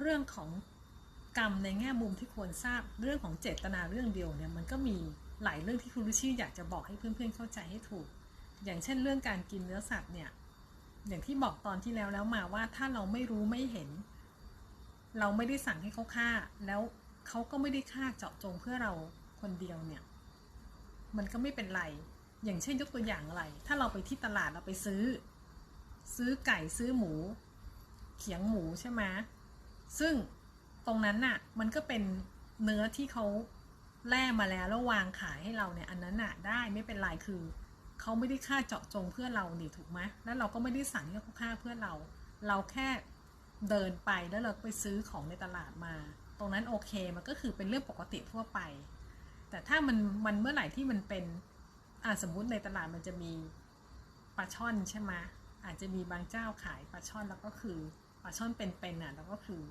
เรื่องของกรรมในแง่มุมที่ควรทราบเรื่องของเจตนาเรื่องเดียวเนี่ยมันก็มีหลายเรื่องที่คุณรุชี่อยากจะบอกให้เพื่อนๆเข้าใจให้ถูก อย่างเช่นเรื่องการกินเนื้อสัตว์เนี่ยอย่างที่บอกตอนที่แล้วแล้วมาว่าถ้าเราไม่รู้ไม่เห็น เราไม่ได้สั่งให้เขาฆ่า แล้วเขาก็ไม่ได้ฆ่าเจาะจงเพื่อเราคนเดียวเนี่ยมันก็ไม่เป็นไร อย่างเช่นยกตัวอย่างอะไร ถ้าเราไปที่ตลาดเราไปซื้อ ซื้อไก่ซื้อหมู เขียงหมูใช่ไหม ซึ่งตรงนั้นน่ะมันก็เป็นเนื้อที่เขาแล่มาแล้วแล้ววางขายให้เราเนี่ยอันนั้นน่ะได้ไม่เป็นไรคือเขาไม่ได้ฆ่าเจาะจงเพื่อเราเนี่ถูกไหมแล้วเราก็ไม่ได้สั่งให้เขาฆ่าเพื่อเรา เราแค่เดินไปแล้วเราไปซื้อของในตลาดมา ตรงนั้นโอเคมันก็คือเป็นเรื่องปกติทั่วไป แต่ถ้ามันมันเมื่อไหร่ที่มันเป็นอ่าสมมุติในตลาดมันจะมีปลาช่อนใช่ไหมอาจจะมีบางเจ้าขายปลาช่อนแล้วก็คือ ปลาช่อนเป็นๆน่ะแล้วก็คือ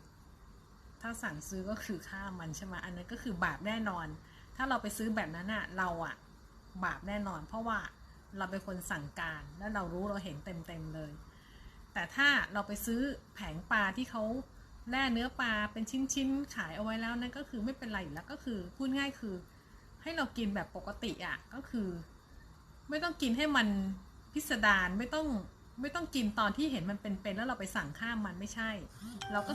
ถ้าสั่งซื้อก็คือฆ่ามันใช่ไหมอันนั้นก็คือบาปแน่นอน ถ้าเราไปซื้อแบบนั้นอะเราอะ บาปแน่นอน เพราะว่าเราเป็นคนสั่งการแล้วเรารู้เราเห็นเต็มๆเลย แต่ถ้าเราไปซื้อแผงปลาที่เขาแล่เนื้อปลาเป็นชิ้นๆขายเอาไว้แล้วนั่นก็คือไม่เป็นไรอยู่แล้วก็คือพูดง่ายคือ ให้เรากินแบบปกติอะก็คือ ไม่ต้องกินให้มันพิสดารไม่ต้อง ไม่ต้องกินตอนที่เห็นมันเป็นๆแล้วเราไปสั่งข้ามมันไม่ใช่ เราก็